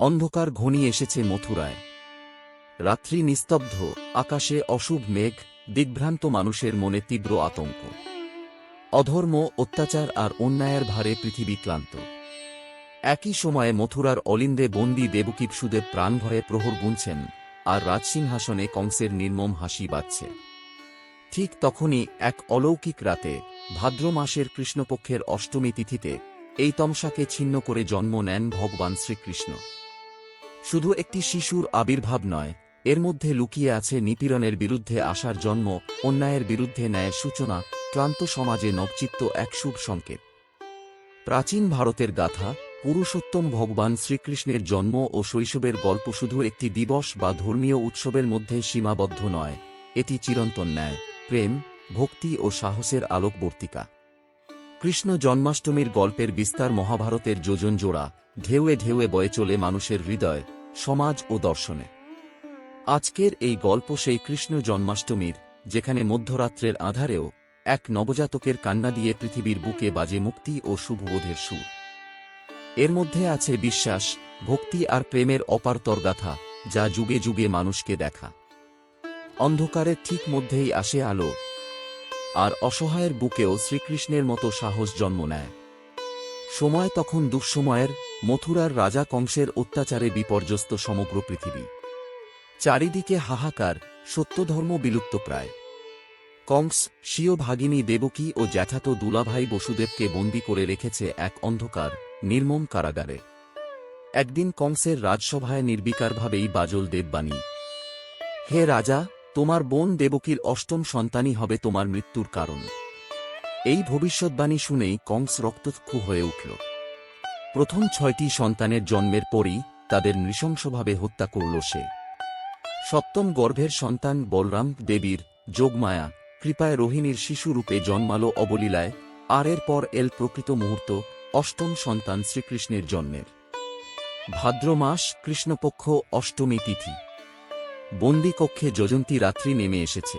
অন্ধকার ঘনিয়ে এসেছে মথুরায়। রাত্রি নিস্তব্ধ, আকাশে অশুভ মেঘ, দিগ্ভ্রান্ত মানুষের মনে তীব্র আতঙ্ক। অধর্ম, অত্যাচার আর অন্যায়ের ভারে পৃথিবী ক্লান্ত। একই সময়ে মথুরার অলিন্দে বন্দী দেবকীপসুদেব প্রাণ ভয়ে প্রহর গুনছেন আর রাজসিংহাসনে কংসের নির্মম হাসি বাজছে। ঠিক তখনই এক অলৌকিক রাতে, ভাদ্র মাসের কৃষ্ণপক্ষের অষ্টমী তিথিতে, এই তমসাকে ছিন্ন করে জন্ম নেন ভগবান শ্রীকৃষ্ণ। শুধু একটি শিশুর আবির্ভাব নয়, এর মধ্যে লুকিয়ে আছে নিপীড়নের বিরুদ্ধে আসার জন্ম, অন্যায়ের বিরুদ্ধে ন্যায়ের সূচনা, ক্লান্ত সমাজে নবচিত্ত এক শুভ সংকেত। প্রাচীন ভারতের গাথা, পুরুষোত্তম ভগবান শ্রীকৃষ্ণের জন্ম ও শৈশবের গল্প শুধু একটি দিবস বা ধর্মীয় উৎসবের মধ্যে সীমাবদ্ধ নয়, এটি চিরন্তন ন্যায়, প্রেম, ভক্তি ও সাহসের আলোকবর্তিকা। কৃষ্ণ জন্মাষ্টমীর গল্পের বিস্তার মহাভারতের যোজন জোড়া, ঢেউয়ে ঢেউয়ে বয়ে চলে মানুষের হৃদয় সমাজ ও দর্শনে। আজকের এই গল্প সেই কৃষ্ণ জন্মাষ্টমীর, যেখানে মধ্যরাত্রের আধারেও এক নবজাতকের কান্না দিয়ে পৃথিবীর বুকে বাজে মুক্তি ও শুভবোধের সুর। এর মধ্যে আছে বিশ্বাস, ভক্তি আর প্রেমের অপারতর গাথা যা যুগে যুগে মানুষকে দেখা। অন্ধকারের ঠিক মধ্যেই আসে আলো, আর অসহায়ের বুকেও শ্রীকৃষ্ণের মতো সাহস জন্ম নেয়। সময় তখন দুঃসময়ের মথুরার রাজা কংসের অত্যাচারে বিপর্যস্ত সমগ্র পৃথিবী। চারিদিকে হাহাকার, সত্যধর্ম বিলুপ্ত প্রায়। কংস, স্বীয় ভাগিনী দেবকী ও জ্যাঠাতো দুলাভাই বসুদেবকে বন্দী করে রেখেছে এক অন্ধকার, নির্মম কারাগারে। একদিন কংসের রাজসভায় নির্বিকারভাবেই বাজল দেববাণী। হে রাজা, তোমার বোন দেবকীর অষ্টম সন্তানই হবে তোমার মৃত্যুর কারণ। এই ভবিষ্যৎবাণী শুনেই কংস রক্তক্ষু হয়ে উঠল। প্রথম ছয়টি সন্তানের জন্মের পরই তাদের নৃশংসভাবে হত্যা করল সে। সপ্তম গর্ভের সন্তান বলরাম দেবীর যোগমায়া, কৃপায় রোহিণীর শিশুরূপে জন্মালো অবলীলায়, আর এরপর এল প্রকৃত মুহূর্ত, অষ্টম সন্তান শ্রীকৃষ্ণের জন্মের। ভাদ্র মাস, কৃষ্ণপক্ষ অষ্টমী তিথি। বন্দি কক্ষে যজন্তী রাত্রি নেমে এসেছে।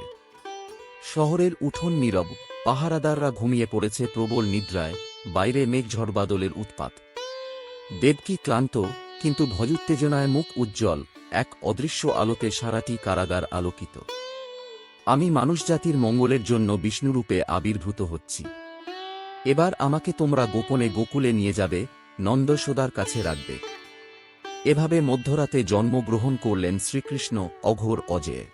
শহরের উঠোন নীরব, পাহারাদাররা ঘুমিয়ে পড়েছে প্রবল নিদ্রায়, বাইরে মেঘঝড় বাদলের উৎপাত। দেবকী ক্লান্ত, কিন্তু ভজুত্তেজনায় মুখ উজ্জ্বল, এক অদৃশ্য আলোতে সারাটি কারাগার আলোকিত। আমি মানুষজাতির মঙ্গলের জন্য বিষ্ণুরূপে আবির্ভূত হচ্ছি। এবার আমাকে তোমরা গোপনে গোকুলে নিয়ে যাবে, নন্দসোদার কাছে রাখবে। এভাবে মধ্যরাতে জন্মগ্রহণ করলেন শ্রীকৃষ্ণ অঘোর অজেয়।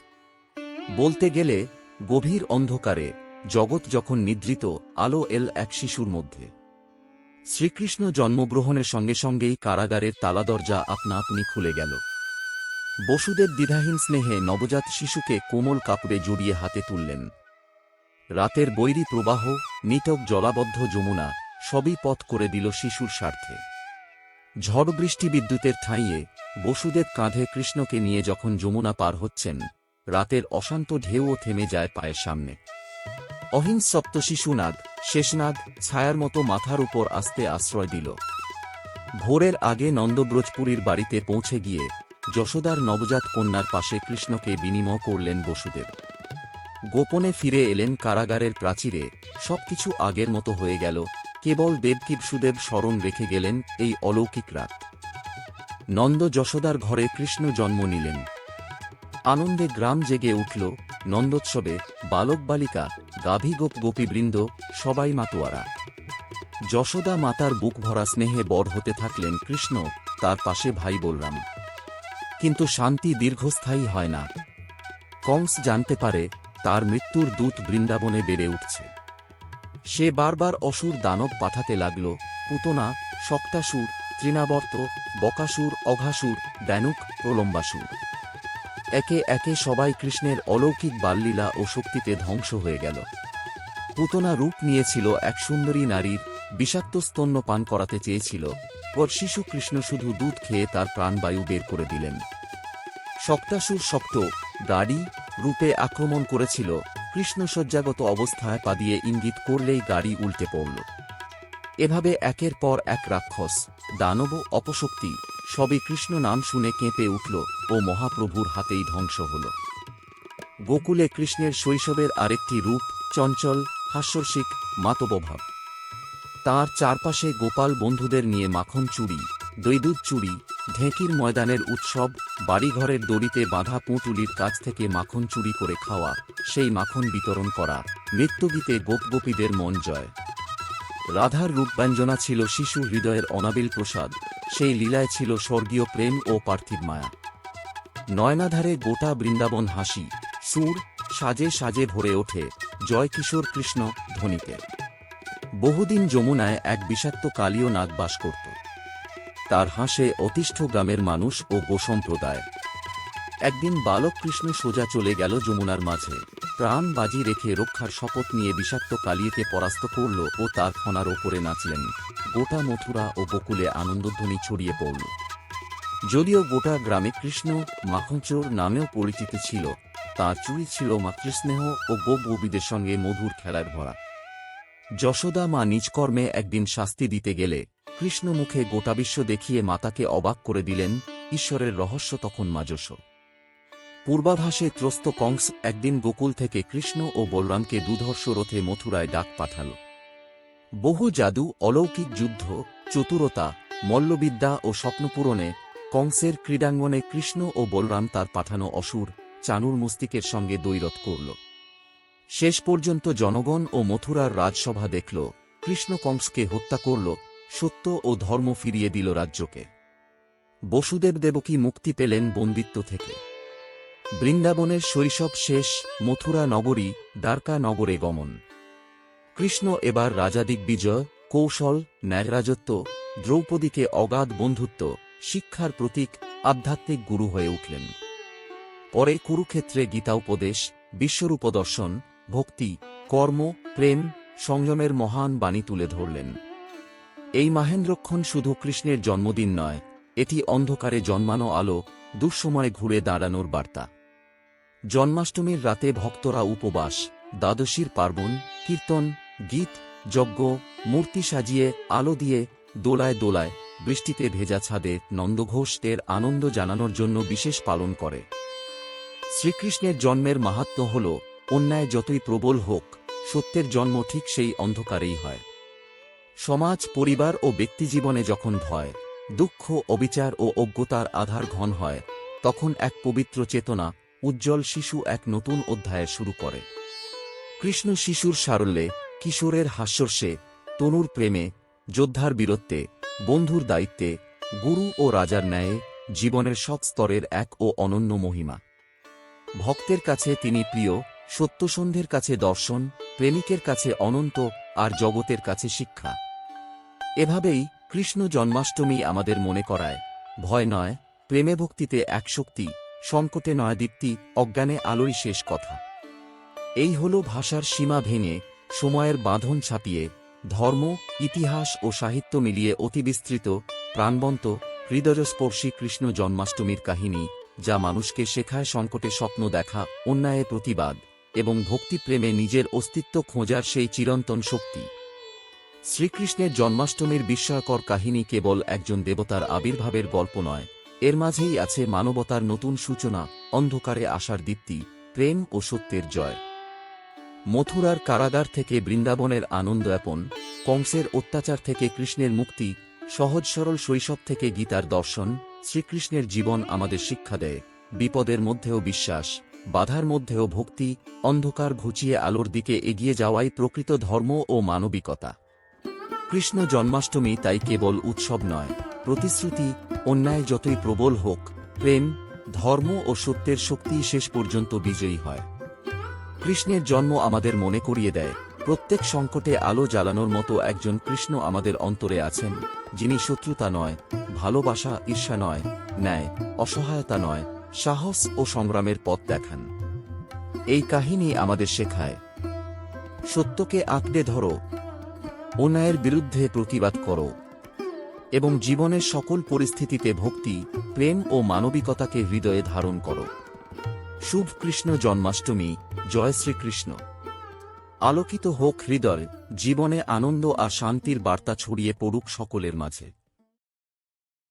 বলতে গেলে, গভীর অন্ধকারে, জগৎ যখন নিদ্রিত, আলো এল এক শিশুর মধ্যে। শ্রীকৃষ্ণ জন্মগ্রহণের সঙ্গে সঙ্গেই কারাগারের তালা দরজা আপনা আপনি খুলে গেল। বসুদেব দ্বিধাহীন স্নেহে নবজাত শিশুকে কোমল কাপড়ে জড়িয়ে হাতে তুললেন। রাতের বৈরী প্রবাহ, নিটক জলাবদ্ধ যমুনা, সবই পথ করে দিল শিশুর স্বার্থে। ঝড় বৃষ্টি বিদ্যুতের ঠাঁইয়ে বসুদেব কাঁধে কৃষ্ণকে নিয়ে যখন যমুনা পার হচ্ছেন, রাতের অশান্ত ঢেউও থেমে যায় পায়ের সামনে। অহিংস সপ্ত শিশুনাগ শেষনাগ ছায়ার মতো মাথার উপর আস্তে আশ্রয় দিল। ভোরের আগে নন্দব্রজপুরীর বাড়িতে পৌঁছে গিয়ে যশোদার নবজাত কন্যার পাশে কৃষ্ণকে বিনিময় করলেন বসুদেব। গোপনে ফিরে এলেন কারাগারের প্রাচীরে, সবকিছু আগের মতো হয়ে গেল, কেবল দেবকীপসুদেব স্মরণ রেখে গেলেন এই অলৌকিক রাত। নন্দ যশোদার ঘরে কৃষ্ণ জন্ম নিলেন। আনন্দে গ্রাম জেগে উঠল নন্দোৎসবে বালক বালিকা গাভী গোপ গোপীবৃন্দ সবাই মাতোয়ারা। যশোদা মাতার বুক ভরা স্নেহে বড় হতে থাকলেন কৃষ্ণ, তার পাশে ভাই বলরাম। কিন্তু শান্তি দীর্ঘস্থায়ী হয় না। কংস জানতে পারে, তার মৃত্যুর দূত বৃন্দাবনে বেড়ে উঠছে। সে বারবার অসুর দানব পাঠাতে লাগল, পুতনা শক্তাসুর তৃণাবর্ত, বকাসুর, অঘাসুর দ্যানুক প্রলম্বাসুর। একে একে সবাই কৃষ্ণের অলৌকিক বাল্লীলা ও শক্তিতে ধ্বংস হয়ে গেল। পুতনা রূপ নিয়েছিল এক সুন্দরী নারীর বিষাক্ত স্তন্য পান করাতে চেয়েছিল। পর শিশু কৃষ্ণ শুধু দুধ খেয়ে তার প্রাণবায়ু বের করে দিলেন। শক্তাসুর শক্ত গাড়ি রূপে আক্রমণ করেছিল। কৃষ্ণ শয্যাগত অবস্থায় পা দিয়ে ইঙ্গিত করলেই গাড়ি উল্টে পড়ল। এভাবে একের পর এক রাক্ষস, দানব অপশক্তি, সবই কৃষ্ণ নাম শুনে কেঁপে উঠল ও মহাপ্রভুর হাতেই ধ্বংস হল। গোকুলে কৃষ্ণের শৈশবের আরেকটি রূপ, চঞ্চল হাস্যরসিক, মাতবভাব। তার চারপাশে গোপাল বন্ধুদের নিয়ে মাখন চুরি দৈদুধ চুরি, ঢেঁকির ময়দানের উৎসব, বাড়িঘরের দড়িতে বাঁধা পুঁটুলির কাছ থেকে মাখন চুরি করে খাওয়া, সেই মাখন বিতরণ করা, নৃত্যগীতে গোপগোপীদের মন জয়। রাধার রূপব্যঞ্জনা ছিল শিশু হৃদয়ের অনাবিল প্রসাদ, সেই লীলায় ছিল স্বর্গীয় প্রেম ও পার্থিব মায়া। নয়নাধারে গোটা বৃন্দাবন হাসি, সুর সাজে সাজে ভরে ওঠে জয় কিশোর কৃষ্ণ ধ্বনিতে বহুদিন যমুনায় এক বিষাক্ত কালীয় নাগ বাস করত। তার হাসে অতিষ্ঠ গ্রামের মানুষ ও গোসম্প্রদায় একদিন বালক কৃষ্ণ সোজা চলে গেল যমুনার মাঝে। প্রাণ বাজি রেখে রক্ষার শপথ নিয়ে বিষাক্ত কালিয়েকে পরাস্ত করল ও তার ফনার ওপরে নাচলেন। গোটা মথুরা ও বকুলে আনন্দধ্বনি ছড়িয়ে পড়ল। যদিও গোটা গ্রামে কৃষ্ণ মাখনচোর নামেও পরিচিত ছিল তার চুরি ছিল মাতৃস্নেহ ও গোপগোপীদের সঙ্গে মধুর খেলার ভরা। যশোদা মা নিজ কর্মে একদিন শাস্তি দিতে গেলে কৃষ্ণ মুখে গোটা বিশ্ব দেখিয়ে মাতাকে অবাক করে দিলেন ঈশ্বরের রহস্য তখন মাজস পূর্বাভাসে ত্রস্ত কংস একদিন গোকুল থেকে কৃষ্ণ ও বলরামকে দুধর্ষ রথে মথুরায় ডাক পাঠাল। বহু জাদু, অলৌকিক যুদ্ধ, চতুরতা, মল্লবিদ্যা ও স্বপ্নপূরণে কংসের ক্রীড়াঙ্গনে কৃষ্ণ ও বলরাম তার পাঠানো অসুর চানুর মস্তিকের সঙ্গে দৈরত করল। শেষ পর্যন্ত জনগণ ও মথুরার রাজসভা দেখল কৃষ্ণ কংসকে হত্যা করল, সত্য ও ধর্ম ফিরিয়ে দিল রাজ্যকে। বসুদেব দেবকী মুক্তি পেলেন বন্দিত্ব থেকে? বৃন্দাবনের শৈশব শেষ, মথুরা নগরী, দ্বারকা নগরে গমন। কৃষ্ণ এবার রাজাদিক বিজয় কৌশল, ন্যায়রাজত্ব, দ্রৌপদীকে অগাধ বন্ধুত্ব, শিক্ষার প্রতীক, আধ্যাত্মিক গুরু হয়ে উঠলেন। পরে কুরুক্ষেত্রে গীতা উপদেশ বিশ্বরূপদর্শন, ভক্তি, কর্ম, প্রেম, সংযমের মহান বাণী তুলে ধরলেন। এই মাহেন্দ্রক্ষণ শুধু কৃষ্ণের জন্মদিন নয়, এটি অন্ধকারে জন্মানো আলো, দুঃসময়ে ঘুরে দাঁড়ানোর বার্তা। জন্মাষ্টমীর রাতে ভক্তরা উপবাস, দ্বাদশীর পার্বণ, কীর্তন, গীত, যজ্ঞ, মূর্তি সাজিয়ে, আলো দিয়ে, দোলায় দোলায় বৃষ্টিতে ভেজা ছাদে নন্দঘোষদের আনন্দ জানানোর জন্য বিশেষ পালন করে। শ্রীকৃষ্ণের জন্মের মাহাত্ম্য হল, অন্যায় যতই প্রবল হোক, সত্যের জন্ম ঠিক সেই অন্ধকারেই হয়। সমাজ, পরিবার ও ব্যক্তিজীবনে যখন ভয়, দুঃখ, অবিচার ও অজ্ঞতার আধার ঘন হয়, তখন এক পবিত্র চেতনা, উজ্জ্বল শিশু এক নতুন অধ্যায় শুরু করে। কৃষ্ণ শিশুর সারল্যে, কিশোরের হাস্যর্ষে তনুর প্রেমে, যোদ্ধার বীরত্বে, বন্ধুর দায়িত্বে, গুরু ও রাজার ন্যায়ে, জীবনের সব স্তরের এক ও অনন্য মহিমা। ভক্তের কাছে তিনি প্রিয়, সত্যসন্ধের কাছে দর্শন, প্রেমিকের কাছে অনন্ত, আর জগতের কাছে শিক্ষা। এভাবেই কৃষ্ণ জন্মাষ্টমী আমাদের মনে করায়। ভয় নয়, প্রেমে ভক্তিতে এক শক্তি, সংকটে নয় দীপ্তি, অজ্ঞানে আলোই শেষ কথা। এই হল ভাষার সীমা ভেঙে, সময়ের বাঁধন ছাপিয়ে, ধর্ম, ইতিহাস ও সাহিত্য মিলিয়ে অতিবিস্তৃত, প্রাণবন্ত, হৃদয়স্পর্শী কৃষ্ণ জন্মাষ্টমীর কাহিনী। যা মানুষকে শেখায় সংকটে স্বপ্ন দেখা, অন্যায়ে প্রতিবাদ, এবং ভক্তিপ্রেমে নিজের অস্তিত্ব খোঁজার সেই চিরন্তন শক্তি। শ্রীকৃষ্ণের জন্মাষ্টমীর বিস্ময়কর কাহিনী কেবল একজন দেবতার আবির্ভাবের গল্প নয়, এর মাঝেই আছে মানবতার নতুন সূচনা, অন্ধকারে আসার দীপ্তি, প্রেম ও সত্যের জয়। মথুরার কারাগার থেকে বৃন্দাবনের আনন্দয়াপন কংসের অত্যাচার থেকে কৃষ্ণের মুক্তি, সহজ সরল শৈশব থেকে গীতার দর্শন শ্রীকৃষ্ণের জীবন আমাদের শিক্ষা দেয়। বিপদের মধ্যেও বিশ্বাস, বাধার মধ্যেও ভক্তি, অন্ধকার ঘুচিয়ে আলোর দিকে এগিয়ে যাওয়াই প্রকৃত ধর্ম ও মানবিকতা। কৃষ্ণ জন্মাষ্টমী তাই কেবল উৎসব নয়, প্রতিশ্রুতি, অন্যায় যতই প্রবল হোক, প্রেম, ধর্ম ও সত্যের শক্তি শেষ পর্যন্ত বিজয়ী হয়। কৃষ্ণের জন্ম আমাদের মনে করিয়ে দেয় প্রত্যেক সংকটে আলো জ্বালানোর মতো একজন কৃষ্ণ আমাদের অন্তরে আছেন, যিনি শত্রুতা নয়, ভালোবাসা ঈর্ষা নয়, ন্যায়, অসহায়তা নয়, সাহস ও সংগ্রামের পথ দেখান। এই কাহিনী আমাদের শেখায়, সত্যকে আঁকড়ে ধরো, অন্যায়ের বিরুদ্ধে প্রতিবাদ করো, এবং জীবনের সকল পরিস্থিতিতে ভক্তি, প্রেম ও মানবিকতাকে হৃদয়ে ধারণ করো। শুভ কৃষ্ণ জন্মাষ্টমী, জয় শ্রীকৃষ্ণ। আলোকিত হোক হৃদয় জীবনে আনন্দ আর শান্তির বার্তা ছড়িয়ে পড়ুক সকলের মাঝে।